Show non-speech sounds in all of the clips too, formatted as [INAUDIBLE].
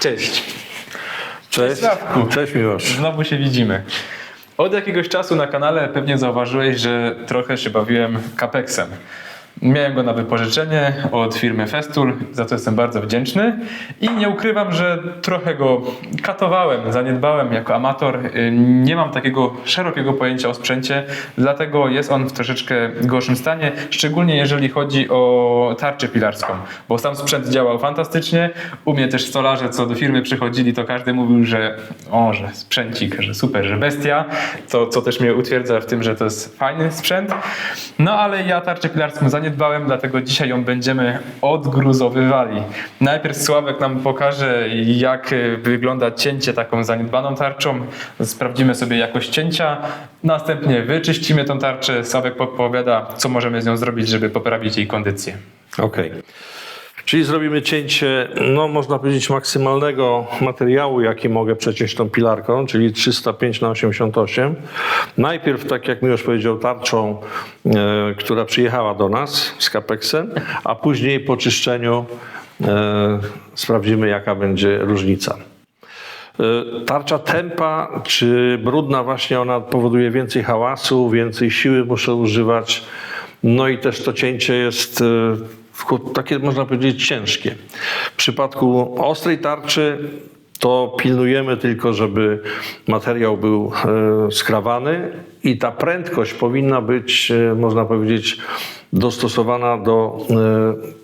Cześć. Cześć. Sławku. Cześć Miłosz. Znowu się widzimy. Od jakiegoś czasu na kanale pewnie zauważyłeś, że trochę się bawiłem Capexem. Miałem go na wypożyczenie od firmy Festool, za co jestem bardzo wdzięczny i nie ukrywam, że trochę go katowałem, zaniedbałem jako amator. Y, Nie mam takiego szerokiego pojęcia o sprzęcie, dlatego jest on w troszeczkę gorszym stanie, szczególnie jeżeli chodzi o tarczę pilarską, bo sam sprzęt działał fantastycznie. U mnie też stolarze, co do firmy przychodzili, to każdy mówił, że o, że sprzęcik, że super, że bestia, to, co też mnie utwierdza w tym, że to jest fajny sprzęt. No ale ja tarczę pilarską zaniedbałem, dlatego dzisiaj ją będziemy odgruzowywali. Najpierw Sławek nam pokaże, jak y, wygląda cięcie taką zaniedbaną tarczą. Sprawdzimy sobie jakość cięcia. Następnie wyczyścimy tą tarczę. Sławek podpowiada, co możemy z nią zrobić, żeby poprawić jej kondycję. Okej. Czyli zrobimy cięcie, no można powiedzieć, maksymalnego materiału, jaki mogę przeciąć tą pilarką, czyli 305 na 88. Najpierw, tak jak mi już powiedział, tarczą, e, która przyjechała do nas z Capexem, a później po czyszczeniu e, sprawdzimy, jaka będzie różnica. E, Tarcza tempa czy brudna właśnie ona powoduje więcej hałasu, więcej siły muszę używać. No i też to cięcie jest e, takie można powiedzieć ciężkie. W przypadku ostrej tarczy to pilnujemy tylko, żeby materiał był e, skrawany i ta prędkość powinna być, e, można powiedzieć, dostosowana do e,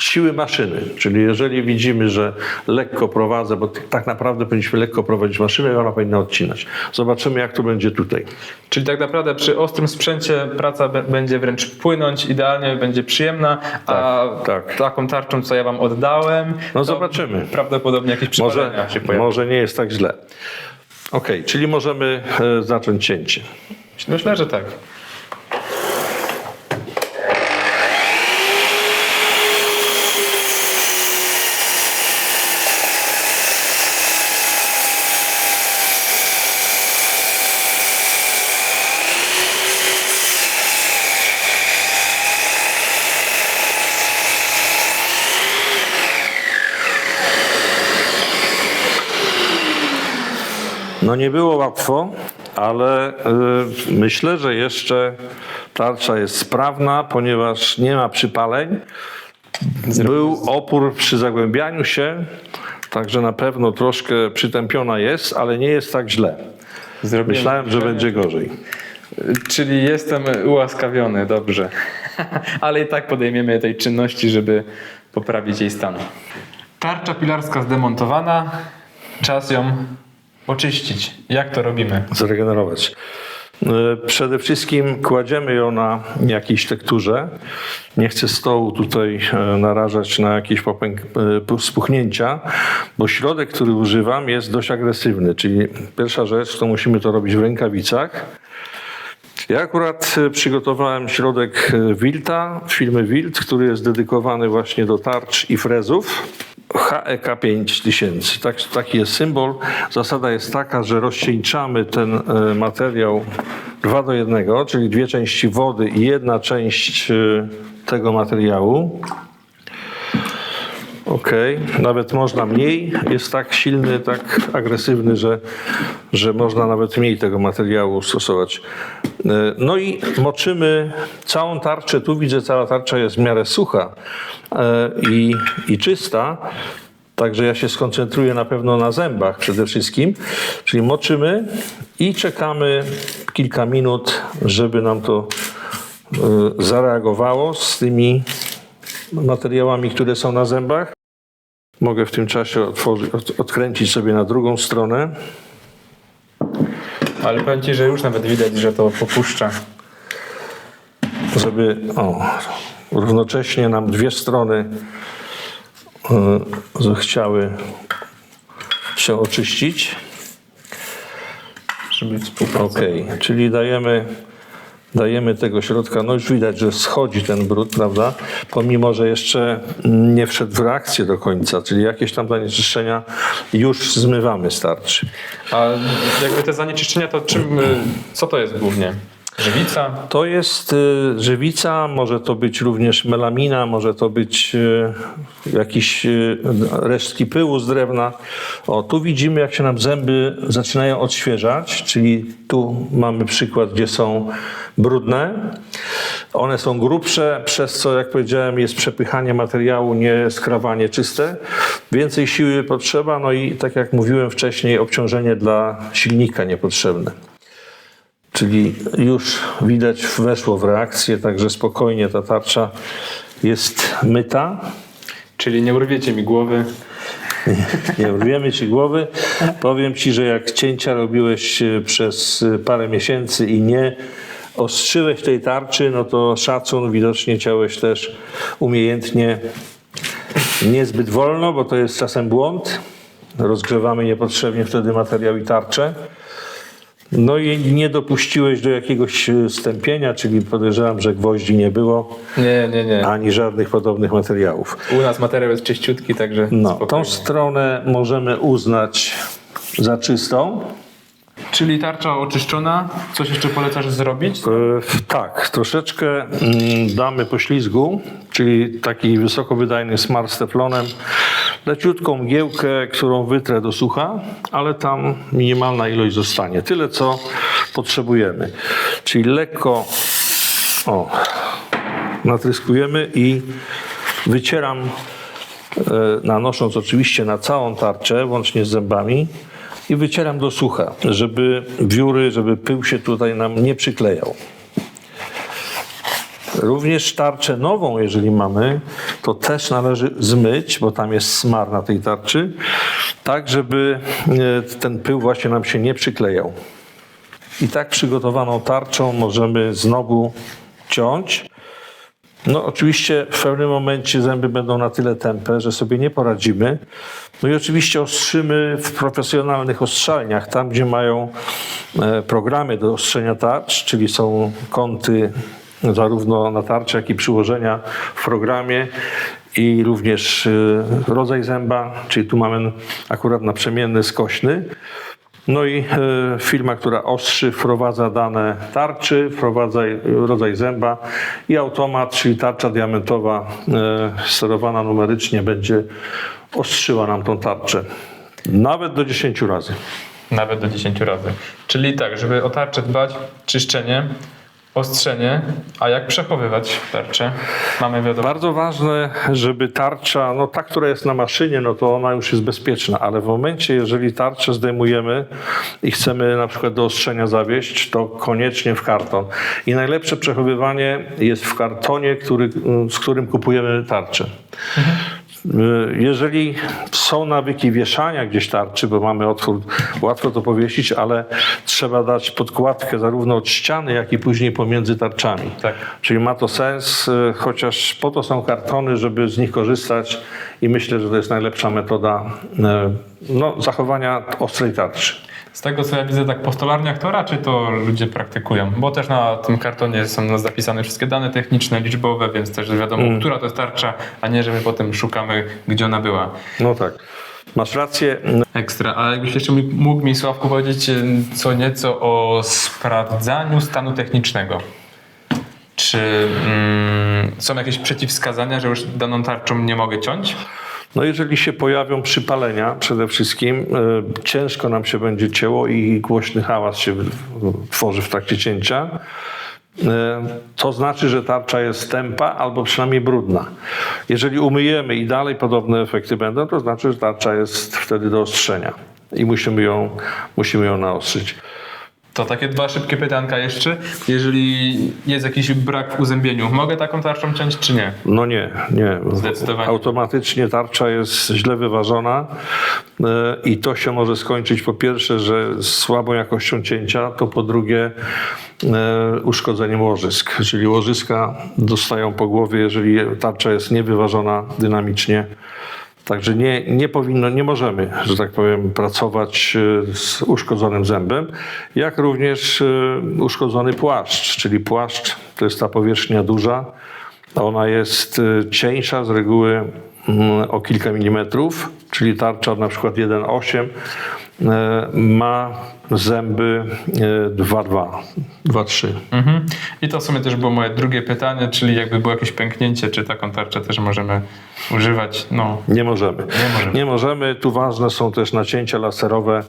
siły maszyny. Czyli jeżeli widzimy, że lekko prowadzę, bo tak naprawdę powinniśmy lekko prowadzić maszynę i ona powinna odcinać. Zobaczymy, jak to będzie tutaj. Czyli tak naprawdę przy ostrym sprzęcie praca będzie wręcz płynąć, idealnie będzie przyjemna, a tak. taką tarczą, co ja wam oddałem, No to zobaczymy. prawdopodobnie jakieś Może, przypadania się pojawią. może nie jest tak źle. Ok, czyli możemy e, zacząć cięcie. Myślę, że tak. No nie było łatwo, ale e, myślę, że jeszcze tarcza jest sprawna, ponieważ nie ma przypaleń. Był opór przy zagłębianiu się, także na pewno troszkę przytępiona jest, ale nie jest tak źle. Zrobiłem Myślałem, że będzie gorzej. Czyli jestem ułaskawiony, dobrze. [LAUGHS] Ale i tak podejmiemy tej czynności, żeby poprawić jej stan. Tarcza pilarska zdemontowana. Czas ją oczyścić. Jak to robimy? zregenerować. E, Przede wszystkim kładziemy ją na jakiejś tekturze. Nie chcę stołu tutaj e, narażać na jakieś e, spuchnięcia, bo środek, który używam jest dość agresywny, czyli pierwsza rzecz to musimy to robić w rękawicach. Ja akurat przygotowałem środek Wilta, firmy Wilt, który jest dedykowany właśnie do tarcz i frezów. HEK 5000, tak, taki jest symbol. Zasada jest taka, że rozcieńczamy ten e, materiał 2 do 1, czyli dwie części wody i jedna część e, tego materiału. Ok, nawet można mniej. Jest tak silny, tak agresywny, że, że można nawet mniej tego materiału stosować. E, No i moczymy całą tarczę. Tu widzę, cała tarcza jest w miarę sucha e, i, i czysta. Także ja się skoncentruję na pewno na zębach przede wszystkim. Czyli moczymy i czekamy kilka minut, żeby nam to e, zareagowało z tymi materiałami, które są na zębach. Mogę w tym czasie otworzyć, od, odkręcić sobie na drugą stronę. Ale powiem Ci, że już nawet widać, że to popuszcza. żeby o, równocześnie nam dwie strony y, zechciały się oczyścić. Żeby współpracować. Ok, czyli dajemy, dajemy tego środka, no już widać, że schodzi ten brud, prawda? Pomimo, że jeszcze nie wszedł w reakcję do końca, czyli jakieś tam zanieczyszczenia już zmywamy starczy. A jakby te zanieczyszczenia, to czym, y, co to jest głównie? Żywica. To jest y, żywica, może to być również melamina, może to być y, jakieś y, resztki pyłu z drewna. O, tu widzimy, jak się nam zęby zaczynają odświeżać, czyli tu mamy przykład, gdzie są brudne. One są grubsze, przez co, jak powiedziałem, jest przepychanie materiału, nie skrawanie czyste. Więcej siły potrzeba, no i tak jak mówiłem wcześniej, obciążenie dla silnika niepotrzebne. Czyli już widać weszło w reakcję, także spokojnie ta tarcza jest myta. Czyli nie urwiecie mi głowy. Nie urwiemy ci głowy. Powiem ci, że jak cięcia robiłeś e, przez e, parę miesięcy i nie ostrzyłeś tej tarczy, no to szacun, widocznie ciałeś też umiejętnie niezbyt wolno, bo to jest czasem błąd. Rozgrzewamy niepotrzebnie wtedy materiał i tarczę. No i nie dopuściłeś do jakiegoś e, stępienia, czyli podejrzewam, że gwoździ nie było, Nie, nie, nie. ani żadnych podobnych materiałów. U nas materiał jest czyściutki, także No, tą spokojnie. stronę możemy uznać za czystą. Czyli tarcza oczyszczona. Coś jeszcze polecasz zrobić? E, tak, troszeczkę mm, damy poślizgu, czyli taki wysokowydajny smar z teflonem, leciutką mgiełkę, którą wytrę do sucha, ale tam minimalna ilość zostanie. Tyle, co potrzebujemy. Czyli lekko o, natryskujemy i wycieram, nanosząc oczywiście na całą tarczę, łącznie z zębami i wycieram do sucha, żeby wióry, żeby pył się tutaj nam nie przyklejał. Również tarczę nową, jeżeli mamy, to też należy zmyć, bo tam jest smar na tej tarczy, tak żeby e, ten pył właśnie nam się nie przyklejał. I tak przygotowaną tarczą możemy znowu ciąć. No oczywiście w pewnym momencie zęby będą na tyle tępe, że sobie nie poradzimy. No i oczywiście ostrzymy w profesjonalnych ostrzalniach, tam gdzie mają e, programy do ostrzenia tarcz, czyli są kąty zarówno na tarczy, jak i przyłożenia w programie i również e, rodzaj zęba, czyli tu mamy akurat naprzemienny skośny. No i e, firma, która ostrzy, wprowadza dane tarczy, wprowadza rodzaj zęba i automat, czyli tarcza diamentowa e, sterowana numerycznie będzie ostrzyła nam tą tarczę. Nawet do 10 razy. Nawet do 10 razy. Czyli tak, żeby o tarczę dbać, czyszczenie, ostrzenie, a jak przechowywać tarczę? Mamy wiadomo. Bardzo ważne, żeby tarcza, no ta, która jest na maszynie, no to ona już jest bezpieczna, ale w momencie, jeżeli tarczę zdejmujemy i chcemy na przykład do ostrzenia zawieść, to koniecznie w karton. I najlepsze przechowywanie jest w kartonie, który, z którym kupujemy tarczę. Jeżeli są nawyki wieszania gdzieś tarczy, bo mamy otwór, łatwo to powiesić, ale trzeba dać podkładkę zarówno od ściany, jak i później pomiędzy tarczami. Tak. Czyli ma to sens, y, chociaż po to są kartony, żeby z nich korzystać i myślę, że to jest najlepsza metoda y, no, zachowania ostrej tarczy. Z tego co ja widzę tak po stolarniach, to raczej to ludzie praktykują, bo też na tym kartonie są zapisane wszystkie dane techniczne, liczbowe, więc też wiadomo, Mm. która to jest tarcza, a nie, że my potem szukamy, gdzie ona była. No tak, masz rację. Ekstra. A jakbyś jeszcze mógł mi, Sławku, powiedzieć e, co nieco o sprawdzaniu stanu technicznego. Czy mm, są jakieś przeciwwskazania, że już daną tarczą nie mogę ciąć? No jeżeli się pojawią przypalenia przede wszystkim, y, ciężko nam się będzie cięło i głośny hałas się tworzy w trakcie cięcia. Y, To znaczy, że tarcza jest tępa albo przynajmniej brudna. Jeżeli umyjemy i dalej podobne efekty będą, to znaczy, że tarcza jest wtedy do ostrzenia i musimy ją, musimy ją naostrzyć. To takie dwa szybkie pytanka jeszcze. Jeżeli jest jakiś brak w uzębieniu, mogę taką tarczą ciąć, czy nie? No nie, nie. Zdecydowanie. Automatycznie tarcza jest źle wyważona e, i to się może skończyć po pierwsze, że z słabą jakością cięcia, to po drugie e, uszkodzeniem łożysk. Czyli łożyska dostają po głowie, jeżeli tarcza jest niewyważona dynamicznie. Także nie, nie powinno, nie możemy, że tak powiem, pracować e, z uszkodzonym zębem, jak również e, uszkodzony płaszcz, czyli płaszcz to jest ta powierzchnia duża, ona jest y, cieńsza z reguły mm, o kilka milimetrów, czyli tarcza na przykład 1,8 e, ma zęby e, 2,2, 2,3. Mhm. I to w sumie też było moje drugie pytanie, czyli jakby było jakieś pęknięcie, czy taką tarczę też możemy używać? No, Nie możemy. Nie możemy. Nie możemy. Tu ważne są też nacięcia laserowe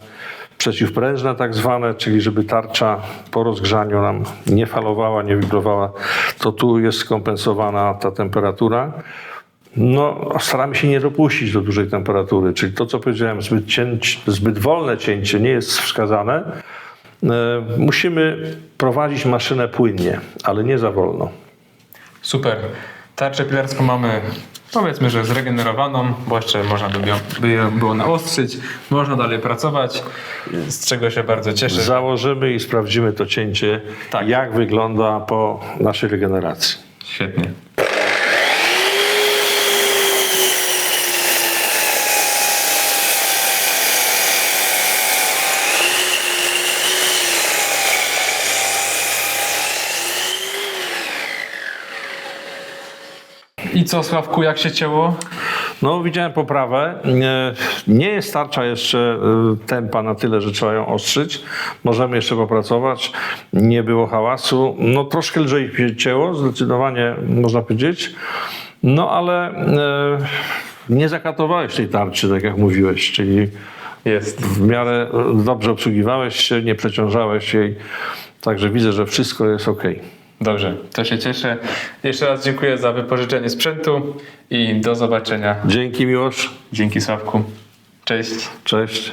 przeciwprężne tak zwane, czyli żeby tarcza po rozgrzaniu nam nie falowała, nie wibrowała, to tu jest skompensowana ta temperatura. No, staramy się nie dopuścić do dużej temperatury, czyli to, co powiedziałem, zbyt, cięć, zbyt wolne cięcie nie jest wskazane. E, musimy prowadzić maszynę płynnie, ale nie za wolno. super. Tarczę pilarską mamy powiedzmy, że zregenerowaną, bo jeszcze można by by ją było naostrzyć, można dalej pracować, z czego się bardzo cieszę. Założymy i sprawdzimy to cięcie, Tak. jak wygląda po naszej regeneracji. Świetnie. I co, Sławku, jak się cięło? No, widziałem poprawę. Nie, jest tarcza jeszcze y, tempa na tyle, że trzeba ją ostrzyć. Możemy jeszcze popracować. Nie było hałasu. No, troszkę lżej się cięło, zdecydowanie można powiedzieć. No, ale y, nie zakatowałeś tej tarczy, tak jak mówiłeś, czyli Jest. w miarę y, dobrze obsługiwałeś się, nie przeciążałeś jej. Także widzę, że wszystko jest ok. Dobrze, to się cieszę. Jeszcze raz dziękuję za wypożyczenie sprzętu i do zobaczenia. Dzięki, Miłosz. Dzięki Sławku. Cześć. Cześć.